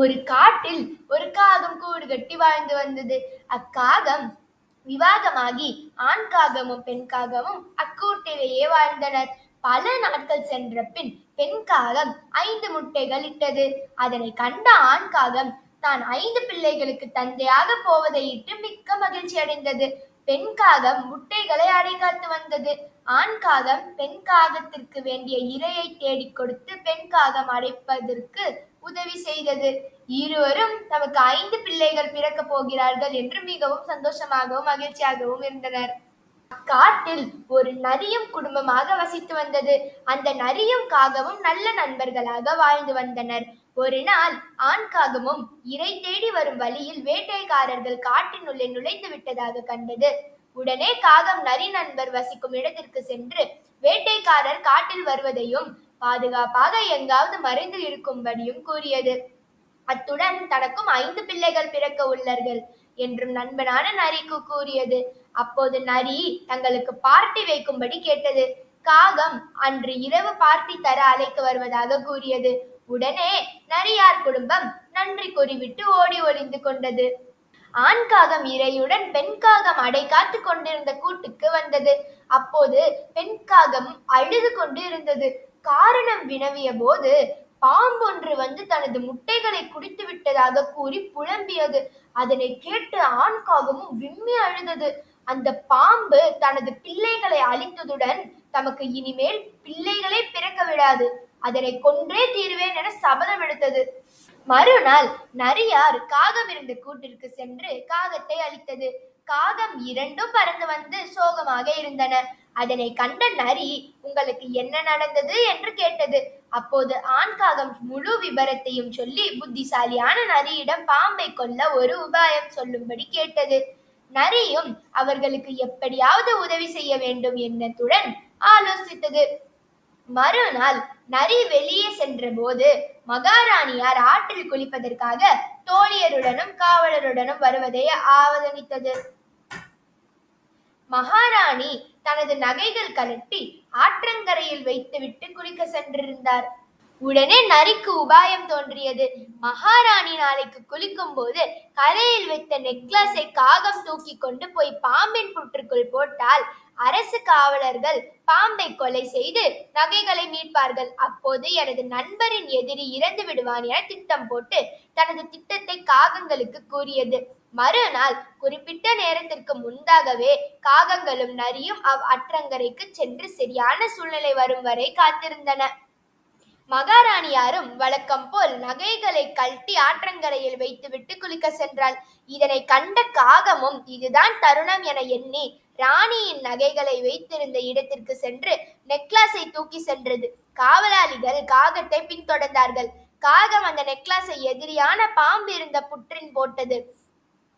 ஒரு காட்டில் ஒரு காகம் கூடு கட்டி வாழ்ந்து வந்தது. அக்காகம் விவாகமாகி ஆண் காகமும் பெண் காகமும் அக்கூட்டிலேயே வாழ்ந்தனர். பல நாட்கள் சென்ற பின் பெண் காகம் ஐந்து முட்டைகள் இட்டது. அதனை கண்ட ஆண் காகம் தான் ஐந்து பிள்ளைகளுக்கு தந்தையாக போவதை இட்டு மிக்க மகிழ்ச்சி அடைந்தது. பெண் காகம் முட்டைகளை அடைகாத்து வந்தது. ஆண் காகம் பெண் காகத்திற்கு வேண்டிய இரையை தேடிக் கொடுத்து பெண் காகம் அடைப்பதற்கு உதவி செய்தது. இருவரும் தமக்கு ஐந்து பிள்ளைகள் பிறக்கப் போகிறார்கள் என்று மிகவும் சந்தோஷமாகவும் மகிழ்ச்சியாகவும் இருந்தனர். அக்காட்டில் ஒரு நரியும் குடும்பமாக வசித்து வந்தது. அந்த நரியும் காகமும் நல்ல நண்பர்களாக வாழ்ந்து வந்தனர். ஒரு நாள் ஆண் காகமும் இறை தேடி வரும் வழியில் வேட்டைக்காரர்கள் காட்டினுள்ளே நுழைந்து விட்டதாக கண்டது. உடனே காகம் நரி நண்பர் வசிக்கும் இடத்திற்கு சென்று வேட்டைக்காரர் காட்டில் வருவதையும் பாதுகாப்பாக எங்காவது மறைந்து இருக்கும்படியும் கூறியது. அத்துடன் தனக்கும் ஐந்து பிள்ளைகள் பிறக்க உள்ளார்கள் என்றும் நண்பனான நரிக்கு கூறியது. அப்போது நரி தங்களுக்கு பார்ட்டி வைக்கும்படி கேட்டது. காகம் அன்று இரவு பார்ட்டி தர அழைக்க வருவதாக கூறியது. உடனே நரியார் குடும்பம் நன்றி கூறிவிட்டு ஓடி ஒளிந்து கொண்டது. ஆண் காகம் இரையுடன் பெண் காகம் அடை காத்து கொண்டிருந்த கூட்டுக்கு வந்தது. அப்போது பெண் காகம் அழுது கொண்டு இருந்தது. காரணம் வினவிய போது பாம்பொன்று வந்து தனது முட்டைகளை குடித்து விட்டதாக கூறி புலம்பியது. அதனை கேட்டு ஆண் காகமும் விம்மி அழுதது. அந்த பாம்பு தனது பிள்ளைகளை அழித்ததுடன் தமக்கு இனிமேல் பிள்ளைகளே பிறக்க விடாது. அதனை கொன்றே தீருவேன் என சபதம் எடுத்தது. மறுநாள் நரியார் காகம் இருந்த கூட்டிற்கு சென்று காகத்தை அழித்தது. காகம் இரண்டும் பறந்து வந்து சோகமாக இருந்தன. அதனை கண்ட நரி உங்களுக்கு என்ன நடந்தது? என்று கேட்டது. அப்போது ஆண் காகம் முழு விபரத்தையும் சொல்லி புத்திசாலியான நரியிடம் பாம்பை கொல்ல ஒரு உபாயம் சொல்லும்படி கேட்டது. நரியும் அவர்களுக்கு எப்படியாவது உதவி செய்ய வேண்டும் எண்ணத்துடன் ஆலோசித்தது. மறுநாள் நரி வெளியே சென்ற போது மகாராணியார் ஆற்றில் குளிப்பதற்காக தோழியருடனும் காவலருடனும் வருவதை ஆவதனித்தது. மகாராணி தனது நகைகள் கலட்டி ஆற்றங்கரையில் வைத்துவிட்டு குளிக்க சென்றிருந்தார். உடனே நரிக்கு உபாயம் தோன்றியது. மகாராணி நாளைக்கு குளிக்கும் போது கரையில் வைத்த நெக்லஸை காகம் தூக்கி கொண்டு போய் பாம்பின் புற்றுக்குள் போட்டால் அரசு காவலர்கள் பாம்பை கொலை செய்து நகைகளை மீட்பார்கள். அப்போது எனது நண்பரின் எதிரி இறந்து விடுவான் என திட்டம் போட்டு தனது திட்டத்தை காகங்களுக்கு கூறியது. மறுநாள் குறிப்பிட்ட நேரத்திற்கு முன்பாகவே காகங்களும் நரியும் அவ் அற்றங்கரைக்கு சென்று சரியான சூழ்நிலை வரும் வரை காத்திருந்தன. மகாராணியாரும் வழக்கம் போல் நகைகளை கழட்டி ஆற்றங்கரையில் வைத்துவிட்டு குளிக்க சென்றாள். இதனை கண்ட காகமும் இதுதான் தருணம் என எண்ணி ராணியின் நகைகளை வைத்திருந்த இடத்திற்கு சென்று நெக்லாஸை தூக்கி சென்றது. காவலாளிகள் காகத்தை பின்தொடர்ந்தார்கள். காகம் அந்த நெக்லாஸை எதிரியான பாம்பு இருந்த புற்றின் போட்டது.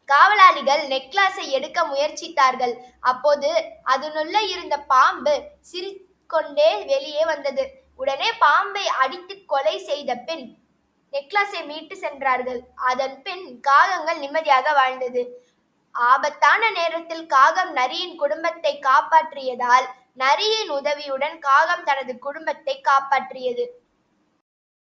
காவலாளிகள் நெக்லாஸை எடுக்க முயற்சித்தார்கள். அப்போது அதனுள்ள இருந்த பாம்பு சிரிக்கொண்டே வெளியே வந்தது. உடனே பாம்பை அடித்து கொலை செய்த பின் நெக்லஸை மீட்டு சென்றார்கள். அதன் பின் காகங்கள் நிம்மதியாக வாழ்ந்தது. ஆபத்தான நேரத்தில் காகம் நரியின் குடும்பத்தை காப்பாற்றியதால் நரியின் உதவியுடன் காகம் தனது குடும்பத்தை காப்பாற்றியது.